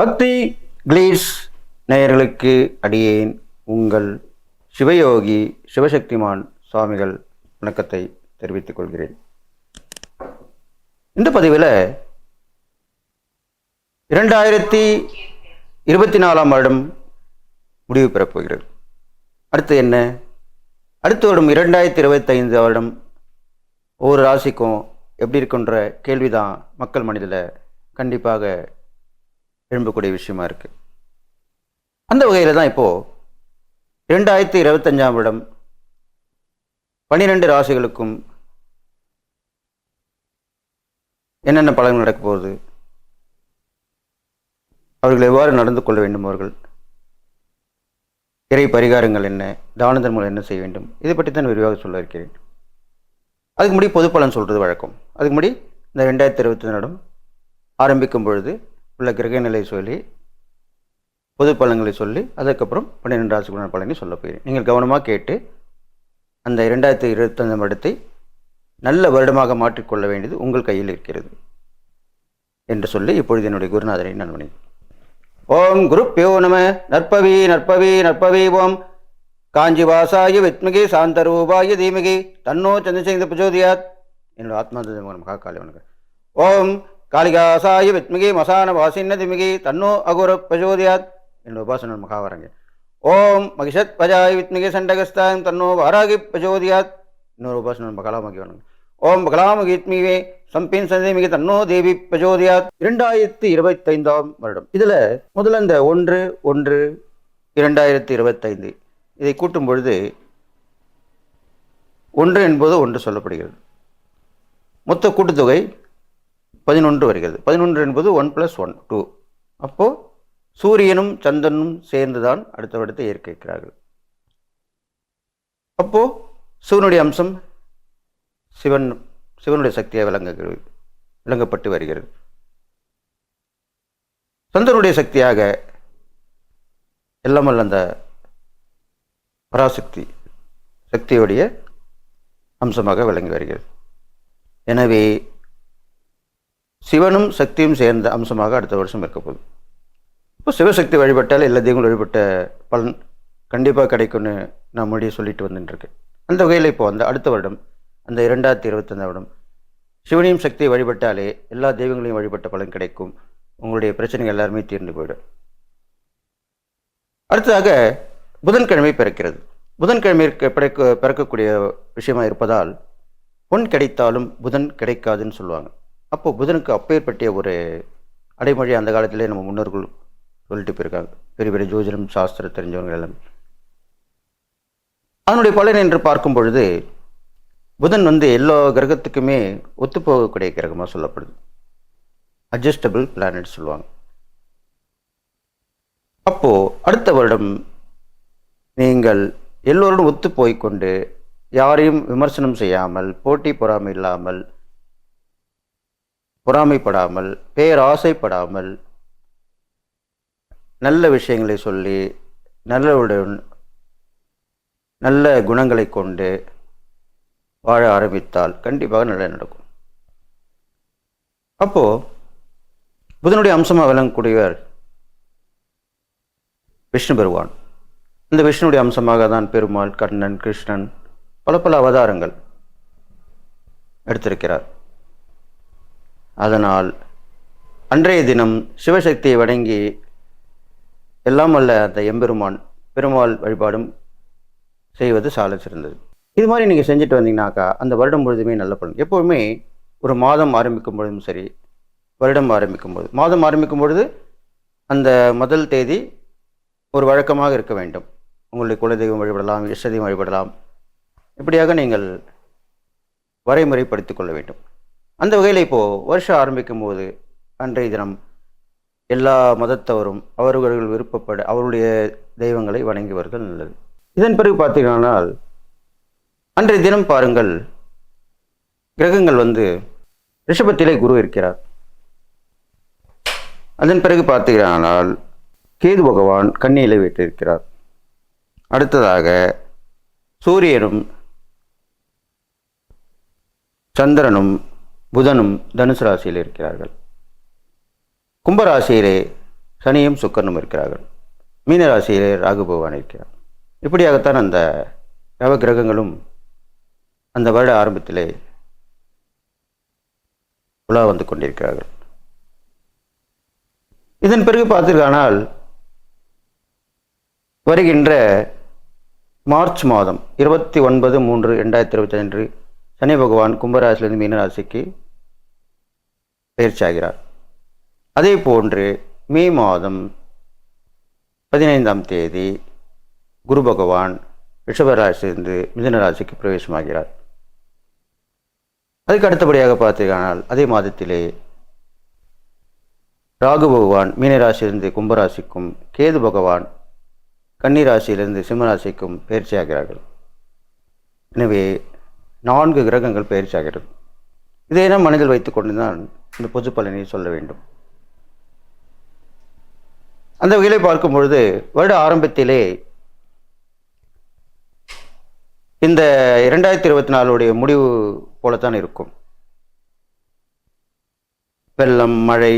பக்தி கிளீஸ் நேயர்களுக்கு அடியேன் உங்கள் சிவயோகி சிவசக்திமான் சுவாமிகள் வணக்கத்தை தெரிவித்துக் கொள்கிறேன். இந்த பதிவில் இரண்டாயிரத்தி இருபத்தி நாலாம் வருடம் முடிவு பெறப்போகிறது அடுத்து என்ன? அடுத்த வருடம் இரண்டாயிரத்தி இருபத்தைந்து வருடம் ஒவ்வொரு ராசிக்கும் எப்படி இருக்குன்ற கேள்விதான் மக்கள் மனதில் கண்டிப்பாக எழும்பக்கூடிய விஷயமா இருக்கு. அந்த வகையில் தான் இப்போது ரெண்டாயிரத்தி இருபத்தஞ்சாம் இடம் பன்னிரெண்டு ராசிகளுக்கும் என்னென்ன பலன்கள் நடக்க போகுது? அவர்கள் எவ்வாறு நடந்து கொள்ள வேண்டும் அவர்கள்? இறை பரிகாரங்கள் என்ன? தான தர்மங்கள் என்ன செய்ய வேண்டும்? இதை பற்றி தான் விரிவாக சொல்ல இருக்கிறேன். அதுக்கு முடி பொது பலன் சொல்கிறது வழக்கம். அதுக்கு முடி இந்த ரெண்டாயிரத்தி இருபத்தி வருடம் ஆரம்பிக்கும் பொழுது உள்ள கிரக நிலை சொல்லி பொது பலன்களை சொல்லி அதுக்கப்புறம் பன்னிரெண்டு ராசிக்குள்ள பலனை சொல்ல போகிறேன். நீங்கள் கவனமாக கேட்டு அந்த இரண்டாயிரத்தி இருபத்தஞ்சாம் வருடத்தை நல்ல வருடமாக மாற்றிக்கொள்ள வேண்டியது உங்கள் கையில் இருக்கிறது என்று சொல்லி இப்பொழுது என்னுடைய குருநாதரை நான் வணங்கி ஓம் குருப்பியோ நம நற்பவி நற்பவி நற்பவி ஓம். காஞ்சி வாசாய சாந்த சாந்தரூபாய தீமகி தன்னோ சந்திரசேகர பிரச்சோதியாத். என்னோட ஆத்மா காலி வணக்கம் ஓம் காளிகாசாய வித்மிகை மசான வாசின்ன திமிகி தன்னோ அகுர பிரச்சோதியாத் என்னோட உபாசனர் மகாவரங்க. ஓம் மகிஷத் பஜாய் வித்மிகை சண்டகஸ்தாயம் தன்னோ வாராகி பிரச்சோதியாத் இன்னொரு உபாசனர் பகலாமகி வணங்க. ஓம் பகலாமகித்மிவே சம்பின் சந்தேமிகி தன்னோ தேவி பிரச்சோதியாத் இரண்டாயிரத்தி இருபத்தைந்தாம் வருடம். இதில் முதல்ல இந்த ஒன்று ஒன்று இரண்டாயிரத்தி இருபத்தைந்து இதை கூட்டும் பொழுது ஒன்று என்பது ஒன்று சொல்லப்படுகிறது. மொத்த கூட்டுத்தொகை பதினொன்று வருகிறது. பதினொன்று என்பது ஒன் ப்ளஸ் ஒன் டூ அப்போது சூரியனும் சந்திரனும் சேர்ந்து தான் அடுத்த வருடத்தை ஏற்கிறார்கள் அப்போது சிவனுடைய அம்சம் சிவன் சிவனுடைய சக்தியாக விளங்குகிறது விளங்கப்பட்டு வருகிறது. சந்திரனுடைய சக்தியாக எல்லாமல் அந்த பராசக்தி சக்தியுடைய அம்சமாக விளங்கி வருகிறது. எனவே சிவனும் சக்தியும் சேர்ந்த அம்சமாக அடுத்த வருஷம் இருக்க போகுது. இப்போ சிவசக்தி வழிபட்டால் எல்லா தெய்வங்களும் வழிபட்ட பலன் கண்டிப்பாக கிடைக்கும்னு நான் முன்னாடியே சொல்லிட்டு வந்துட்டுருக்கேன். அந்த வகையில் இப்போ அந்த அடுத்த வருடம் அந்த இரண்டாயிரத்தி இருபத்தஞ்சாம் வருடம் சிவனையும் சக்தியை வழிபட்டாலே எல்லா தெய்வங்களையும் வழிபட்ட பலன் கிடைக்கும். உங்களுடைய பிரச்சனைகள் எல்லாருமே தீர்ந்து போயிடும். அடுத்ததாக புதன்கிழமை பிறக்கிறது. புதன்கிழமை பிறக்க பிறக்கக்கூடிய விஷயமா இருப்பதால் பொன் கிடைத்தாலும் புதன் கிடைக்காதுன்னு சொல்லுவாங்க. அப்போது புதனுக்கு அப்பேற்பட்டிய ஒரு அடைமொழி அந்த காலத்திலே நம்ம முன்னோர்கள் சொல்லிட்டு போயிருக்காங்க. பெரிய பெரிய ஜோதிடம் சாஸ்திரம் தெரிஞ்சவங்க எல்லாமே. அதனுடைய பலன் என்று பார்க்கும் பொழுது புதன் வந்து எல்லா கிரகத்துக்குமே ஒத்துப்போகக்கூடிய கிரகமாக சொல்லப்படுது. அட்ஜஸ்டபிள் பிளானட் சொல்லுவாங்க. அப்போது அடுத்த வருடம் நீங்கள் எல்லோருடன் ஒத்து போய்க்கொண்டு யாரையும் விமர்சனம் செய்யாமல் போட்டி பொறாமை இல்லாமல் பொறாமைப்படாமல் பேராசைப்படாமல் நல்ல விஷயங்களை சொல்லி நல்லவுடன் நல்ல குணங்களை கொண்டு வாழ ஆரம்பித்தால் கண்டிப்பாக நல்ல நடக்கும். அப்போது புதனுடைய அம்சமாக விளங்கக்கூடியவர் விஷ்ணு பெருவான் இந்த விஷ்ணுடைய அம்சமாக தான் பெருமாள் கண்ணன் கிருஷ்ணன் பல பல அவதாரங்கள் எடுத்திருக்கிறார். அதனால் அன்றைய தினம் சிவசக்தியை வணங்கி எல்லாம் அல்ல அந்த எம்பெருமான் பெருமாள் வழிபாடும் செய்வது சால சிறந்தது. இது மாதிரி நீங்கள் செஞ்சுட்டு வந்தீங்கன்னாக்கா அந்த வருடம் முழுதுமே நல்ல பலன். எப்போவுமே ஒரு மாதம் ஆரம்பிக்கும் பொழுதும் சரி வருடம் ஆரம்பிக்கும் பொழுது மாதம் ஆரம்பிக்கும் பொழுது அந்த முதல் தேதி ஒரு வழக்கமாக இருக்க வேண்டும். உங்களுடைய குலதெய்வம் வழிபடலாம் இஷ்டதெய்வம் வழிபடலாம். இப்படியாக நீங்கள் வரைமுறைப்படுத்திக் கொள்ள வேண்டும். அந்த வகையில் இப்போது வருஷம் ஆரம்பிக்கும் போது அன்றைய தினம் எல்லா மதத்தவரும் அவர்கள் விருப்பப்பட அவருடைய தெய்வங்களை வணங்கி வருதல் நல்லது. இதன் பிறகு பார்த்தீங்கன்னால் அன்றைய தினம் பாருங்கள் கிரகங்கள் வந்து ரிஷபத்திலே குரு இருக்கிறார். அதன் பிறகு பார்த்தீங்கன்னால் கேது பகவான் கண்ணியிலே வைத்திருக்கிறார் அடுத்ததாக சூரியனும் சந்திரனும் புதனும் தனுசு ராசியில் இருக்கிறார்கள். கும்பராசியிலே சனியும் சுக்கரனும் இருக்கிறார்கள். மீன ராசியிலே ராகு பகவான் இருக்கிறார். இப்படியாகத்தான் அந்த நவ கிரகங்களும் அந்த வருட ஆரம்பத்திலே உலா வந்து கொண்டிருக்கிறார்கள். இதன் பிறகு பார்த்திருக்கானால் வருகின்ற மார்ச் மாதம் இருபத்தி ஒன்பது மூன்று ரெண்டாயிரத்தி இருபத்தி அன்று சனி பகவான் கும்பராசிலிருந்து மீனராசிக்கு பயிற்சியாகிறார். அதே போன்று மே மாதம் பதினைந்தாம் தேதி குரு பகவான் ரிஷபராசிலிருந்து மிதனராசிக்கு பிரவேசமாகிறார். அதுக்கு அடுத்தபடியாக பார்த்தீர்களானால் அதே மாதத்திலே ராகு பகவான் மீனராசியிலிருந்து கும்பராசிக்கும் கேது பகவான் கன்னிராசியிலிருந்து சிம்மராசிக்கும் பயிற்சியாகிறார்கள். எனவே நான்கு கிரகங்கள் பயிற்சியாகிறது. இதையெல்லாம் நாம் மனதில் வைத்துக்கொண்டு தான் இந்த பொது பலனை சொல்ல வேண்டும். அந்த வகையிலே பார்க்கும் பொழுது வருட ஆரம்பத்திலே இந்த இரண்டாயிரத்தி இருபத்தி நாலுடைய முடிவு போலத்தான் இருக்கும். வெள்ளம் மழை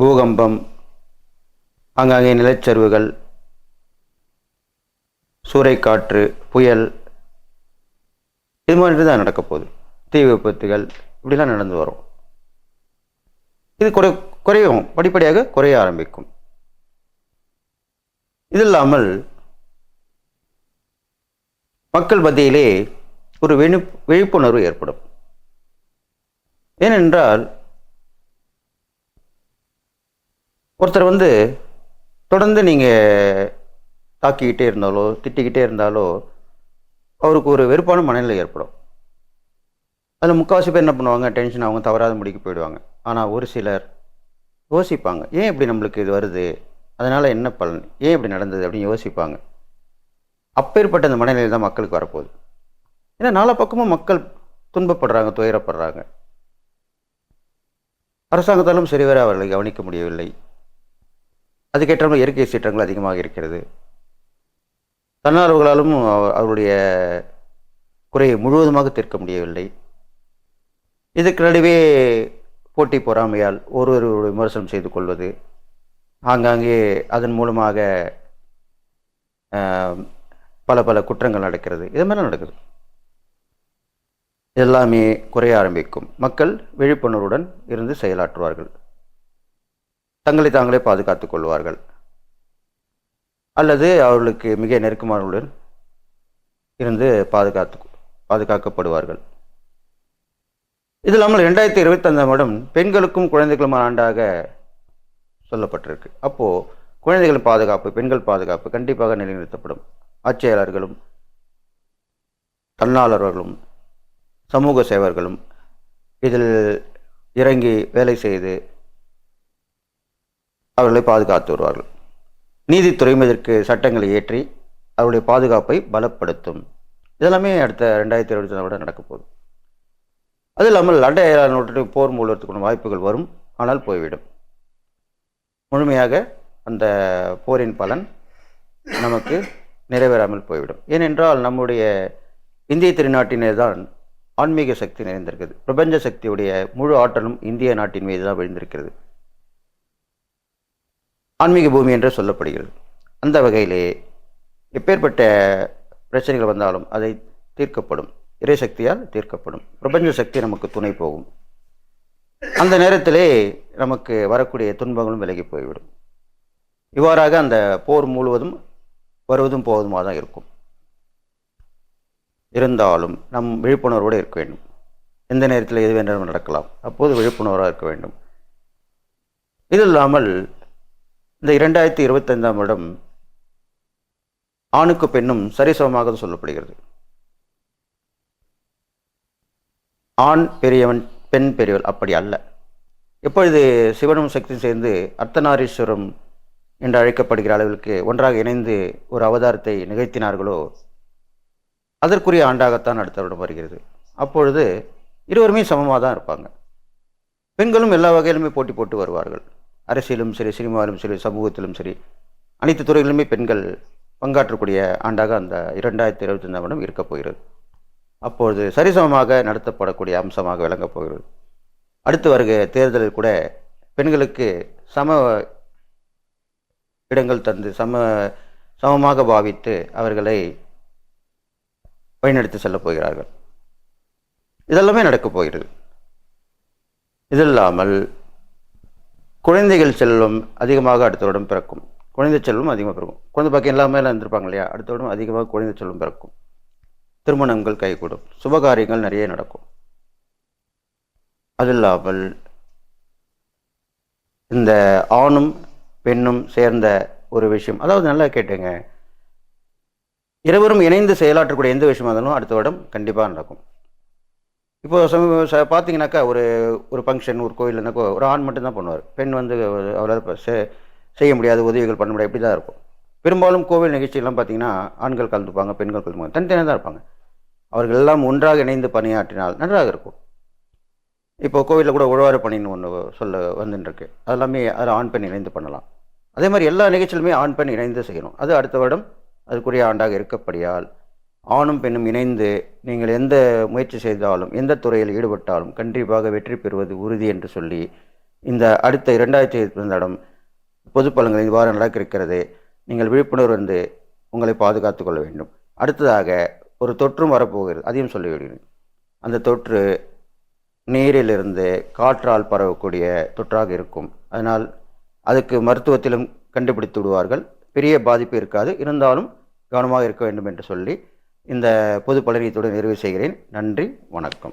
பூகம்பம் ஆங்காங்கே நிலச்சரிவுகள் சூறைக்காற்று புயல் இது மாதிரி தான் நடக்கப்போகுது. தீ விபத்துகள் இப்படிலாம் நடந்து வரும். இது குறை குறையும் படிப்படியாக குறைய ஆரம்பிக்கும். இது இல்லாமல் மக்கள் மத்தியிலே ஒரு விழி விழிப்புணர்வு ஏற்படும். ஏனென்றால் ஒருத்தர் வந்து தொடர்ந்து நீங்கள் தாக்கிக்கிட்டே இருந்தாலோ திட்டிக்கிட்டே இருந்தாலோ அவருக்கு ஒரு வெறுப்பான மனநிலை ஏற்படும். அதில் முக்கால்வாசி பேர் என்ன பண்ணுவாங்க? டென்ஷன் அவங்க தவறாத முடிக்க போயிடுவாங்க. ஆனால் ஒரு சிலர் யோசிப்பாங்க ஏன் இப்படி நம்மளுக்கு இது வருது? அதனால் என்ன பலன்? ஏன் இப்படி நடந்தது? அப்படின்னு யோசிப்பாங்க. அப்பேற்பட்ட அந்த மனநிலை தான் மக்களுக்கு வரப்போகுது. ஏன்னா நாலா பக்கமும் மக்கள் துன்பப்படுறாங்க துயரப்படுறாங்க. அரசாங்கத்தாலும் சரிவர அவர்களை கவனிக்க முடியவில்லை. அதுக்கேற்ற இயற்கை சீற்றங்கள் அதிகமாக இருக்கிறது. தன்னார்வர்களாலும் அவருடைய குறையை முழுவதுமாக தீர்க்க முடியவில்லை. இதுக்கு நடுவே போட்டி பொறாமையால் ஒருவருடைய விமர்சனம் செய்து கொள்வது ஆங்காங்கே அதன் மூலமாக பல பல குற்றங்கள் நடக்கிறது. இது மாதிரி நடக்குது. எல்லாமே குறைய ஆரம்பிக்கும். மக்கள் விழிப்புணர்வுடன் இருந்து செயலாற்றுவார்கள். தங்களை தாங்களே பாதுகாத்துக் கொள்வார்கள். அல்லது அவர்களுக்கு மிக நெருக்கமானவர்களுடன் இருந்து பாதுகாத்து பாதுகாக்கப்படுவார்கள். இது இல்லாமல் ரெண்டாயிரத்தி இருபத்தஞ்சாம் வருடம் பெண்களுக்கும் குழந்தைகளுமான ஆண்டாக சொல்லப்பட்டிருக்கு. அப்போது குழந்தைகள் பாதுகாப்பு பெண்கள் பாதுகாப்பு கண்டிப்பாக நிலைநிறுத்தப்படும். ஆட்சியாளர்களும் தன்னாளர்களும் சமூக சேவர்களும் இதில் இறங்கி வேலை செய்து அவர்களை பாதுகாத்து வருவார்கள். நீதித்துறை இதற்கு சட்டங்களை ஏற்றி அவருடைய பாதுகாப்பை பலப்படுத்தும். இதெல்லாமே அடுத்த ரெண்டாயிரத்தி இருபத்தி விட நடக்க போகுது. அது இல்லாமல் அண்டை நூற்று போர் மூலத்துக்கான வாய்ப்புகள் வரும். ஆனால் போய்விடும். முழுமையாக அந்த போரின் பலன் நமக்கு நிறைவேறாமல் போய்விடும். ஏனென்றால் நம்முடைய இந்திய திருநாட்டினே தான் ஆன்மீக சக்தி நிறைந்திருக்கிறது. பிரபஞ்ச சக்தியுடைய முழு ஆற்றலும் இந்திய நாட்டின் மீது தான் விழுந்திருக்கிறது. ஆன்மீக பூமி என்று சொல்லப்படுகிறது. அந்த வகையிலே எப்பேற்பட்ட பிரச்சனைகள் வந்தாலும் அதை தீர்க்கப்படும். இறைசக்தியால் தீர்க்கப்படும். பிரபஞ்ச சக்தி நமக்கு துணை போகும். அந்த நேரத்திலே நமக்கு வரக்கூடிய துன்பங்களும் விலகி போய்விடும். இவ்வாறாக அந்த போர் முழுவதும் வருவதும் போவதுமாக தான் இருக்கும். இருந்தாலும் நம் விழிப்புணர்வோடு இருக்க வேண்டும். எந்த நேரத்தில் எது வேண்டாலும் நடக்கலாம். அப்போது விழிப்புணர்வாக இருக்க வேண்டும். இது இல்லாமல் இந்த இரண்டாயிரத்தி இருபத்தைந்தாம் வருடம் ஆணுக்கு பெண்ணும் சரிசமமாக சொல்லப்படுகிறது. ஆண் பெரியவன் பெண் பெரியவள் அப்படி அல்ல. எப்பொழுது சிவனும் சக்தியும் சேர்ந்து அர்த்தநாரீஸ்வரம் என்று அழைக்கப்படுகிற அளவிற்கு ஒன்றாக இணைந்து ஒரு அவதாரத்தை நிகழ்த்தினார்களோ அதற்குரிய ஆண்டாகத்தான் அடுத்த வருடம் வருகிறது. அப்பொழுது இருவருமே சமமாக தான் இருப்பாங்க. பெண்களும் எல்லா வகையிலுமே போட்டி போட்டு வருவார்கள். அரசியலும் சரி சினிமாவிலும் சரி சமூகத்திலும் சரி அனைத்து துறைகளிலுமே பெண்கள் பங்காற்றக்கூடிய ஆண்டாக அந்த இரண்டாயிரத்தி இருபத்தி ஐந்தாம் வருடம் இருக்கப் போகிறது. அப்பொழுது சரிசமமாக நடத்தப்படக்கூடிய அம்சமாக விளங்கப் போகிறது. அடுத்து வருகிற தேர்தலில் கூட பெண்களுக்கு சம இடங்கள் தந்து சம சமமாக பாவித்து அவர்களை வழிநடத்தி செல்லப் போகிறார்கள். இதெல்லாமே நடக்கப் போகிறது. இது இல்லாமல் குழந்தைகள் செல்லும் அதிகமாக அடுத்த வருடம் பிறக்கும். குழந்தை செல்வம் அதிகமாக பிறக்கும். குழந்தை பாக்கியம் எல்லாமே இருந்திருப்பாங்க இல்லையா? அடுத்த வருடம் அதிகமாக குழந்தை செல்வம் பிறக்கும். திருமணங்கள் கைகூடும். சுபகாரியங்கள் நிறைய நடக்கும். அது இல்லாமல் இந்த ஆணும் பெண்ணும் சேர்ந்த ஒரு விஷயம். அதாவது நல்லா கேட்டுங்க. இருவரும் இணைந்து செயலாற்றக்கூடிய எந்த விஷயமா இருந்தாலும் அடுத்த வருடம் கண்டிப்பாக நடக்கும். இப்போ சமீப பார்த்தீங்கன்னாக்கா ஒரு ஒரு ஃபங்க்ஷன் ஒரு கோயில்னாக்கா ஒரு ஆண் மட்டும்தான் பண்ணுவார். பெண் வந்து அவரால் செ- செய்ய முடியாத உதவிகள் பண்ண முடியாது இப்படி தான் இருக்கும். பெரும்பாலும் கோவில் நிகழ்ச்சியெல்லாம் பார்த்தீங்கன்னா ஆண்கள் கலந்துப்பாங்க பெண்கள் கலந்துப்பாங்க தனித்தனியாக தான் இருப்பாங்க. அவர்கள் எல்லாம் ஒன்றாக இணைந்து பணியாற்றினால் நன்றாக இருக்கும். இப்போ கோவிலில் கூட உழவார பணின்னு ஒன்று சொல்ல வந்துட்டுருக்கு அதெல்லாமே அதில் ஆண் பெண் இணைந்து பண்ணலாம். அதே மாதிரி எல்லா நிகழ்ச்சியிலுமே ஆண் பெண் இணைந்து செய்யணும். அது அடுத்த வருடம் அதுக்குரிய ஆண்டாக இருக்கப்படியால் ஆணும் பெண்ணும் இணைந்து நீங்கள் எந்த முயற்சி செய்தாலும் எந்த துறையில் ஈடுபட்டாலும் கண்டிப்பாக வெற்றி பெறுவது உறுதி என்று சொல்லி இந்த அடுத்த இரண்டாயிரத்தி இருபத்தி ரெண்டாம் பொது வாரம் நடக்க இருக்கிறது நீங்கள் விழிப்புணர்வு வந்து உங்களை பாதுகாத்து கொள்ள வேண்டும். அடுத்ததாக ஒரு தொற்றும் வரப்போகிறது. அதையும் சொல்லிவிடுகிறேன். அந்த தொற்று நீரிலிருந்து காற்றால் பரவக்கூடிய தொற்றாக இருக்கும். அதனால் அதுக்கு மருத்துவத்திலும் கண்டுபிடித்து விடுவார்கள். பெரிய பாதிப்பு இருக்காது. இருந்தாலும் கவனமாக இருக்க வேண்டும் என்று சொல்லி இந்த பொது பலனீயத்துடன் நிறைவு செய்கிறேன். நன்றி வணக்கம்.